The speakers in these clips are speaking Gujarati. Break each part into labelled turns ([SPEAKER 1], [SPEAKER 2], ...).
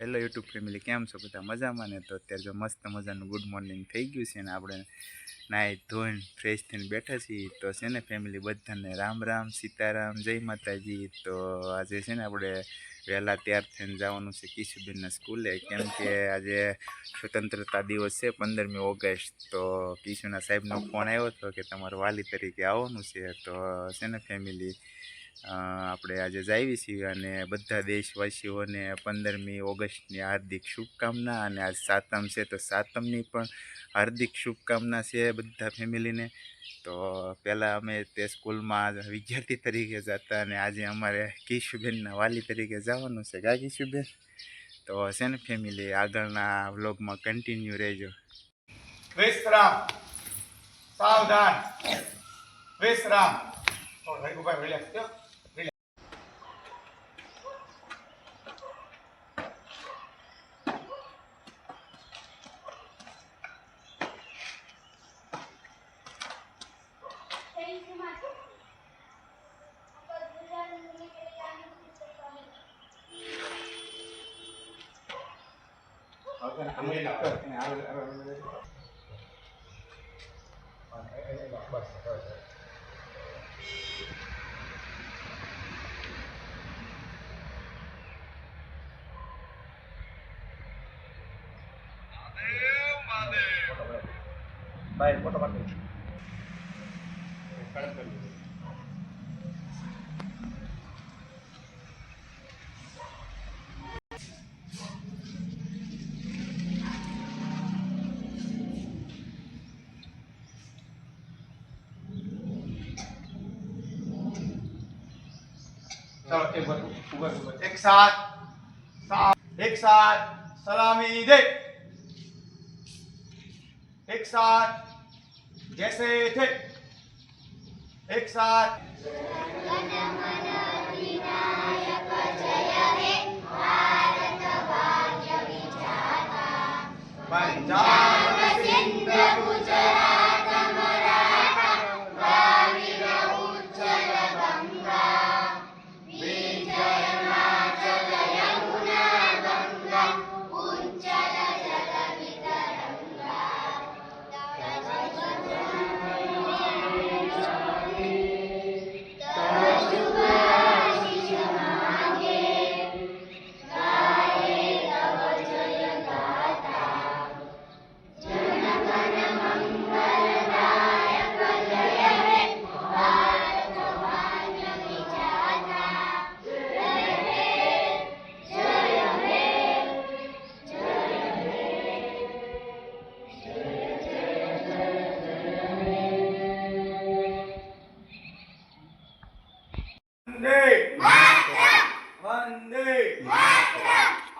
[SPEAKER 1] હેલો યુટ્યુબ ફેમિલી કેમ છો બધા? મજામાં ને? તો અત્યારે જો મસ્ત મજાનું ગુડ મોર્નિંગ થઈ ગયું છે ને આપણે નાહી ધોઈને ફ્રેશ થઈને બેઠા છીએ. તો છે ને ફેમિલી બધાને રામ રામ, સીતારામ, જય માતાજી. તો આજે છે ને આપણે વહેલા તૈયાર થઈને જવાનું છે કિશુબેનના સ્કૂલે. કેમ કે આજે સ્વતંત્રતા દિવસ છે પંદરમી ઓગસ્ટ. તો કિશુના સાહેબનો ફોન આવ્યો હતો કે તમારે વાલી તરીકે આવવાનું છે. તો છે ને ફેમિલી આપણે આજે જાવી છીએ અને બધા દેશવાસીઓને પંદરમી ઓગસ્ટની હાર્દિક શુભકામના અને આજ સાતમ છે તો સાતમની પણ હાર્દિક શુભકામના છે બધા ફેમિલીને. તો પહેલાં અમે તે સ્કૂલમાં વિદ્યાર્થી તરીકે જતા અને આજે અમારે કિશુબેનના વાલી તરીકે જવાનું છે. ગા કિશુબેન? તો છે ને ફેમિલી, આગળના વ્લોગમાં કન્ટિન્યુ રહેજો.
[SPEAKER 2] વિશ્રામ. સાવધાન. વિશ્રામ. રિલેક્સ થયો? Baik, foto mati. Kadang-kadang. એક વાર સાત એક સાત સલામી દે. એક સાત જૈસે થે. એક સાથ.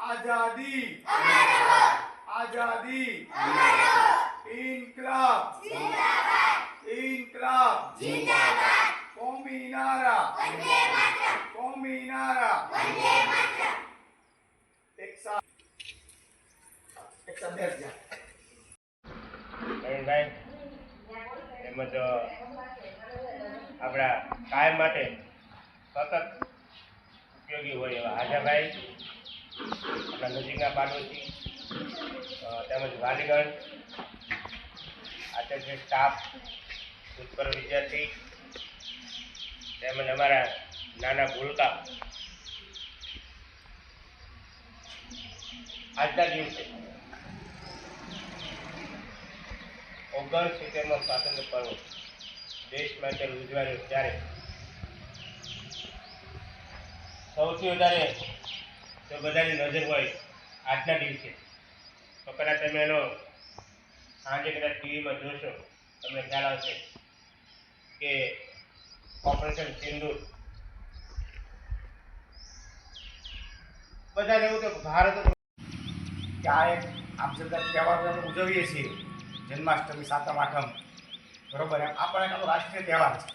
[SPEAKER 2] आजादी आजादी इनकलाब इनकलाब कौमी नारा कौमी नारा एक साथ एक साथ बैठ जा
[SPEAKER 3] નવીનભાઈ તેમજ આપણા કાયમ માટે સતત ઉપયોગી હોય એવા. હાજાભાઈ, આપણા નજીકના પાડોશી તેમજ વાલીગણ, આચાર્ય સ્ટાફ ભૂતપૂર્વ વિદ્યાર્થી, તેમજ અમારા નાના ભૂલકા. આજના દિવસે ઓગણ સિત્તેરનો સ્વાતંત્ર્ય પર્વ. દેશ માટે ઉજવાયો ત્યારે સૌથી વધારે જો બધાની નજર હોય આજના દિવસે. તો કદાચ તમે એનો સાંજે કદાચ ટીવીમાં જોશો, તમને ખ્યાલ આવશે કે ઓપરેશન સિંદૂર. બધાને એવું તો ભારત
[SPEAKER 2] કે આ એક આમ છતાં તહેવાર આપણે ઉજવીએ છીએ. જન્માષ્ટમી, સાતમ, આઠમ. બરોબર? એમ આ પણ એક રાષ્ટ્રીય તહેવાર છે.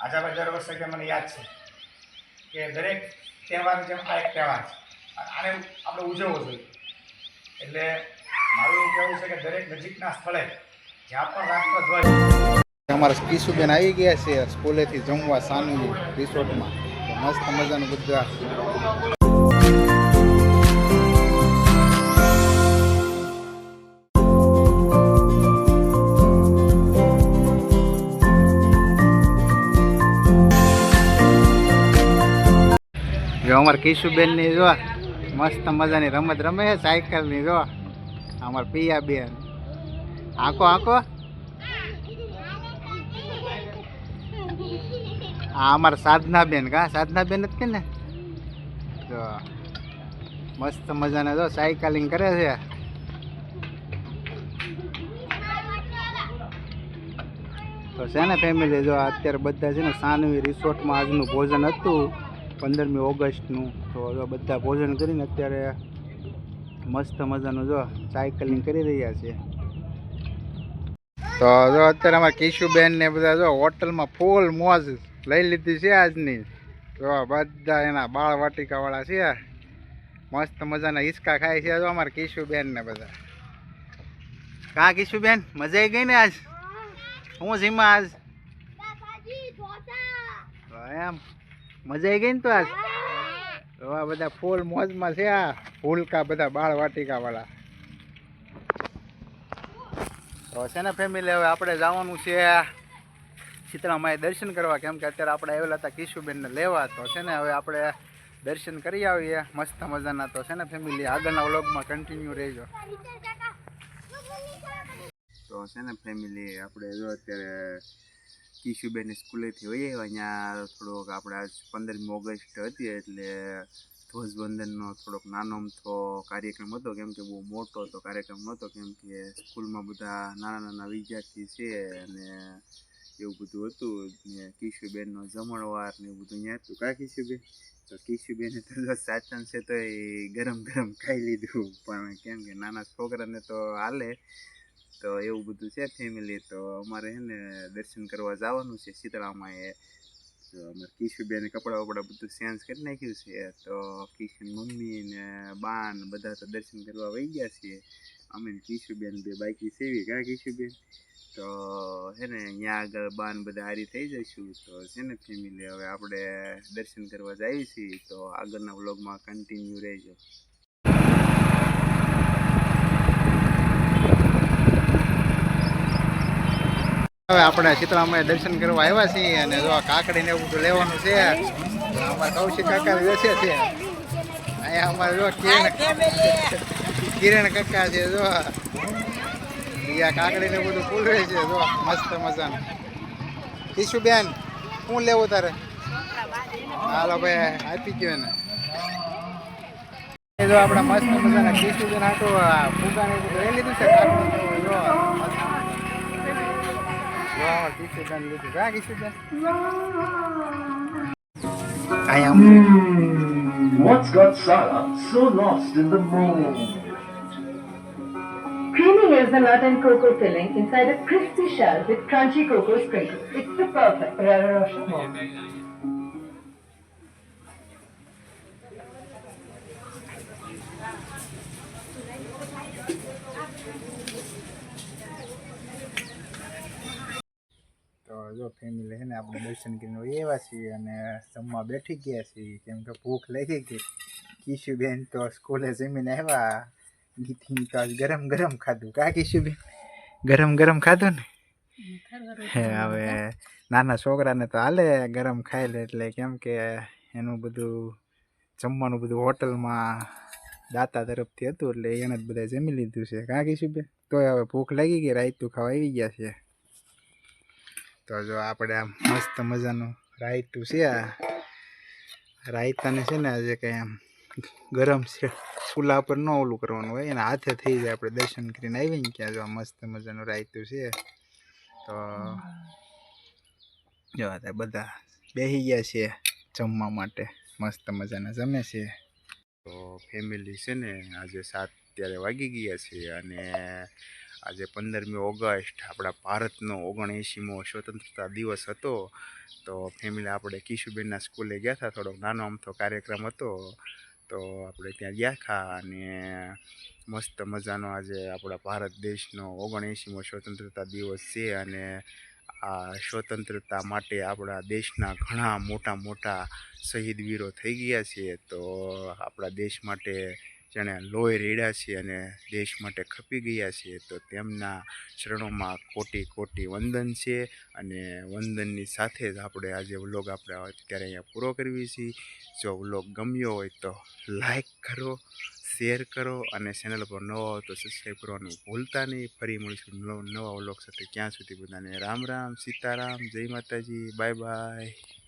[SPEAKER 2] આજાભાઈ દર વર્ષે કે મને યાદ છે. કે દરેક તહેવારની જેમ આ એક તહેવાર આને આપણે ઉજવવો જોઈએ. એટલે મારું એવું કહેવું છે કે દરેક નજીકના સ્થળે જ્યાં પણ રાષ્ટ્રધ્વજ
[SPEAKER 1] અમારા કિશુબેન આવી ગયા છે સ્કૂલેથી જમવા સાનવી રિસોર્ટમાં. મસ્ત મજાનું બધા
[SPEAKER 4] જો અમાર કિશુબેનની જો મસ્ત મજાની રમત રમે છે સાયકલની જો અમાર પિયાબેન. આંકો આંકો આ અમાર સાધનાબેન કા? સાધનાબેન જ કે ને? જો મસ્ત મજાને જો સાયકલિંગ કરે છે. તો છે ને ફેમિલી જો અત્યારે બધા છે ને સાનવી રિસોર્ટમાં આજનું ભોજન હતું. પંદરમી ઓગસ્ટનું. તો જો બધા ભોજન કરીને અત્યારે મસ્ત મજાનું જો સાયકલિંગ કરી રહ્યા છે. તો જો અત્યારે અમારા કિશુબેન ને બધા જો હોટલમાં ફૂલ મોજ લઈ લીધી છે આજની. જો બધા એના બાળ વાટિકાવાળા છે. મસ્ત મજાના હિસ્કા ખાય છે જો અમારા કિશુબેન ને બધા. કા કિશુબેન મજા આવી ગઈ ને આજ? હું સીમા આજ? એમ. મજા આવી ગઈ ને તો આજ? તો આ બધા ફૂલ મોજમાં છે આ ફૂલકા બધા બાળ વાટિકા વાળા તો છે ને ફેમિલી હવે આપણે જવાનું છે શીતળામાએ દર્શન કરવા. કેમ કે અત્યારે આપણે આવેલા હતા કિશુબેનને લેવા. તો છે ને હવે આપણે દર્શન કરી આવીએ. મસ્ત મજાના. તો છે ને ફેમિલી આગળના વ્લોગમાં કન્ટિન્યુ રહેજો. તો છે ને ફેમિલી આપણે જો અત્યારે કિશુબેનની સ્કૂલેથી હોઈએ, અહીંયા થોડોક આપણે આજ પંદરમી ઓગસ્ટ હતી એટલે ધ્વજવંદનનો થોડોક નાનો અમથો કાર્યક્રમ હતો, કેમ કે બહુ મોટો તો કાર્યક્રમ નહોતો કેમ કે સ્કૂલમાં બધા નાના નાના વિદ્યાર્થી છે અને એવું બધું હતું ને કિશુબેનનો જમણવાર ને એવું બધું અહીંયા હતું. કા કિશુબેન તો કિશુબેને તો જો સાચન છે તો એ ગરમ ગરમ ખાઈ લીધું, પણ કેમ કે નાના છોકરાને તો હાલે. તો એવું બધું છે ફેમિલી તો અમારે છે ને દર્શન કરવા જવાનું છે. શીતળામાં એ, તો અમારે કિશુબેન કપડાં વપડા બધું ચેન્જ કરી નાખ્યું છે. તો કિશન મમ્મી ને બા ને બધા તો દર્શન કરવા વહી ગયા છીએ. અમે કિશુબેન બે બાઈકી સેવી કા કિશુબેન? તો છે ને અહીંયા આગળ બાન બધા હારી થઈ જઈશું. તો છે ને ફેમિલી હવે આપણે દર્શન કરવા જઈએ છીએ. તો આગળના વ્લોગમાં કન્ટિન્યુ રહેજો. હવે આપણે શીતળામાં દર્શન કરવા આવ્યા છીએ અને જો આ કાકડી ને એવું બધું લેવાનું છે અમારે કૌશિક કાકા બેસે છે. અહીંયા અમારે જો કિરણ કિરણ કાકા છે જો. બીજા કાકડી ને બધું ફૂલવે છે જો. મસ્ત મજાનું. બેન શું લેવું તારે? હાલો ભાઈ આપી ગયો ને જો આપણે મસ્ત મજાના કિશુબેન બેન ફૂગા ફૂગાને બધું લઈ લીધું છે કાકડી જો મસ્ત I am. Mm,
[SPEAKER 5] what's got Sarah so lost in the moon?
[SPEAKER 6] Creamy is the nut and cocoa filling inside a crispy shell with crunchy cocoa sprinkles. It's the perfect Ferrero Rocher
[SPEAKER 4] જો ફેમિલી છે ને, આપણે દર્શન કરીને એવા છીએ અને જમવા બેઠી ગયા છીએ. કેમ કે ભૂખ લાગી ગઈ. કિશુબેન તો સ્કૂલે જમીને આવ્યા. ગીતી તો આજ ગરમ ગરમ ખાધું. કા કિશુબેન? ગરમ ગરમ ખાધું ને? હવે નાના છોકરાને તો હાલે ગરમ ખાઈ લે એટલે કેમ કે એનું બધું જમવાનું બધું હોટલમાં દાતા તરફથી હતું એટલે એને જ બધા જમી લીધું છે. કા કિશુબેન? તોય હવે ભૂખ લાગી ગઈ, રાયતું ખાવા આવી ગયા છે. તો જો આપણે આમ મસ્ત મજાનું રાયતું છે આ. રાયતાને છે ને આજે કંઈ આમ ગરમ છે. ચૂલા પર ન ઓલું કરવાનું હોય. એના હાથે થઈ જાય આપણે દર્શન કરીને આવીને ક્યાં જો મસ્ત મજાનું રાયતું છે. તો જો આ ત્યાં બધા બેસી ગયા છે જમવા માટે. મસ્ત મજાના જમે છે. તો ફેમિલી છે ને આજે સાત ત્યારે વાગી ગયા છે અને આજે પંદરમી ઓગસ્ટ, આપણા ભારતનો ઓગણએંશીમો સ્વતંત્રતા દિવસ હતો. તો ફેમિલી આપણે કિશુબેનના સ્કૂલે ગયા હતા, થોડોક નાનો અમથો કાર્યક્રમ હતો. તો આપણે ત્યાં ગયા હતા અને મસ્ત મજાનો આજે આપણા ભારત દેશનો ઓગણએંશીમો સ્વતંત્રતા દિવસ છે અને આ સ્વતંત્રતા માટે આપણા દેશના ઘણા મોટા મોટા શહીદ વીરો થઈ ગયા છે. તો આપણા દેશ માટે
[SPEAKER 1] જેણે લોહી રેડ્યા છે અને દેશ માટે ખપી ગયા છે, તો તેમના ચરણોમાં કોટી કોટી વંદન છે અને વંદનની સાથે જ આપણે આજે વ્લોગ આપણે અત્યારે અહીંયા પૂરો કરવી છીએ જો વ્લોગ ગમ્યો હોય તો લાઈક કરો, શેર કરો અને ચેનલ પર નવા હોય તો સબસ્ક્રાઈબ કરવાનું ભૂલતા નહીં. ફરી મળીશું નવા નવા વ્લોગ સાથે. ક્યાં સુધી બધાને રામ રામ, સીતારામ, જય માતાજી, બાય બાય.